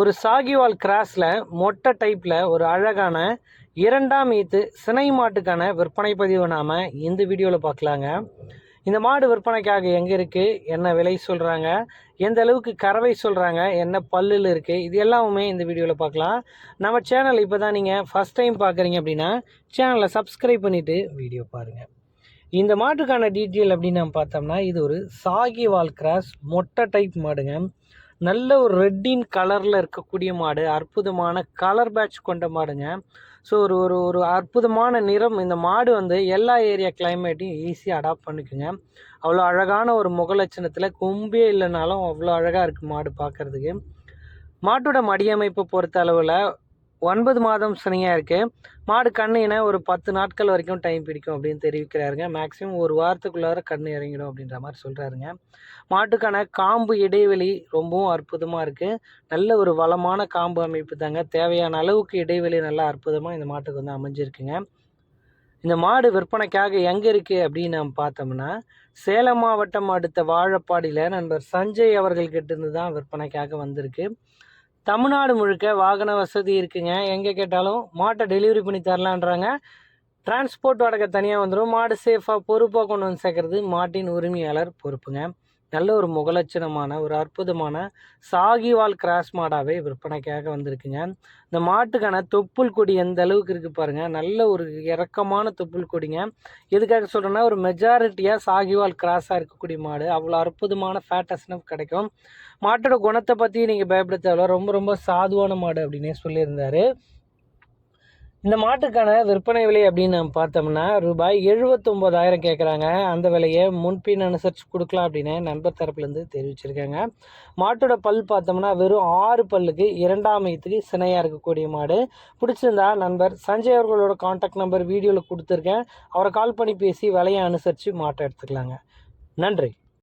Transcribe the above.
ஒரு சாகிவால் கிராஸில் மொட்டை டைப்பில் ஒரு அழகான இரண்டாம் ஈத்து சினை மாட்டுக்கான விற்பனை பதிவு நாம் இந்த வீடியோவில் பார்க்கலாங்க. இந்த மாடு விற்பனைக்காக எங்கே இருக்குது என்ன விலை சொல்கிறாங்க எந்த அளவுக்கு கறவை சொல்கிறாங்க என்ன பல்லில் இருக்குது இது எல்லாமே இந்த வீடியோவில் பார்க்கலாம். நம்ம சேனல் இப்போ தான் நீங்கள் ஃபஸ்ட் டைம் பார்க்குறீங்க அப்படின்னா சேனலை சப்ஸ்கிரைப் பண்ணிவிட்டு வீடியோ பாருங்கள் இந்த மாட்டுக்கான டீட்டெயில் அப்படின்னு நம்ம பார்த்தோம்னா இது ஒரு சாகிவால் கிராஸ் மொட்டை டைப் மாடுங்க. நல்ல ஒரு ரெட்டின் கலரில் இருக்கக்கூடிய மாடு அற்புதமான கலர் பேட்ச் கொண்ட மாடுங்க. ஸோ ஒரு ஒரு ஒரு அற்புதமான நிறம் இந்த மாடு வந்து எல்லா ஏரியா கிளைமேட்டையும் ஈஸியாக அடாப்ட் பண்ணிக்குங்க. அவ்வளோ அழகான ஒரு முகலட்சணத்தில் கொம்பே இல்லைனாலும் அவ்வளோ அழகாக இருக்குது மாடு பார்க்குறதுக்கு மாட்டோட மடியமைப்பு பொறுத்த அளவில் ஒன்பது மாதம் சனியாக இருக்குது மாடு கண்ணுனா ஒரு பத்து நாட்கள் வரைக்கும் டைம் பிடிக்கும் அப்படின்னு தெரிவிக்கிறாருங்க. மேக்ஸிமம் ஒரு வாரத்துக்குள்ளார கண்ணு இறங்கிடும் அப்படின்ற மாதிரி சொல்கிறாருங்க மாட்டுக்கான காம்பு இடைவெளி ரொம்பவும் அற்புதமாக இருக்குது நல்ல ஒரு வளமான காம்பு அமைப்பு தாங்க. தேவையான அளவுக்கு இடைவெளி நல்லா அற்புதமாக இந்த மாட்டுக்கு வந்து அமைஞ்சிருக்குங்க. இந்த மாடு விற்பனைக்காக எங்கே இருக்குது அப்படின்னு நம்ம பார்த்தோம்னா சேலம் மாவட்டம் அடுத்த வாழப்பாடியில் நண்பர் சஞ்சய் அவர்கள்கிட்ட இருந்து தான் விற்பனைக்காக வந்திருக்கு. தமிழ்நாடு முழுக்க வாகன வசதி இருக்குங்க. எங்கே கேட்டாலும் மாட்டை டெலிவரி பண்ணி தரலான்றாங்க. டிரான்ஸ்போர்ட் வாடகை தனியாக வந்துடும் மாடு சேஃபாக பொறுப்பாக கொண்டு வந்து சேர்க்கறது மாட்டின் உரிமையாளர் பொறுப்புங்க. நல்ல ஒரு முகலட்சணமான ஒரு அற்புதமான சாகிவால் கிராஸ் மாடாகவே விற்பனைக்காக வந்திருக்குங்க. இந்த மாட்டுக்கான தொப்புள் கொடி எந்த அளவுக்கு இருக்குது பாருங்கள் நல்ல ஒரு இறக்கமான தொப்புள் கொடிங்க. எதுக்காக சொல்கிறேன்னா ஒரு மெஜாரிட்டியாக சாகிவால் கிராஸாக இருக்கக்கூடிய மாடு. அவ்வளோ அற்புதமான ஃபேட்டஸ்னு கிடைக்கும். மாட்டோட குணத்தை பற்றி நீங்கள் பயப்பட தேவையில்ல ரொம்ப ரொம்ப சாதுவான மாடு அப்படின்னே சொல்லியிருந்தார். இந்த மாட்டுக்கான விற்பனை விலை அப்படின்னு நம்ம பார்த்தோம்னா ரூபாய் எழுபத்தொம்போதாயிரம் கேட்குறாங்க அந்த விலையை முன்பின் அனுசரித்து கொடுக்கலாம் அப்படின்னு நண்பர் தரப்புலேருந்து தெரிவிச்சிருக்காங்க. மாட்டோட பல் பார்த்தோம்னா வெறும் ஆறு பல்லுக்கு இரண்டாம் மையத்துக்கு சினையாக இருக்கக்கூடிய மாடு. பிடிச்சிருந்தா நண்பர் சஞ்சய் அவர்களோட காண்டாக்ட் நம்பர் வீடியோவில் கொடுத்துருக்கேன். அவரை கால் பண்ணி பேசி விலையை அனுசரித்து மாட்டை எடுத்துக்கலாங்க. நன்றி.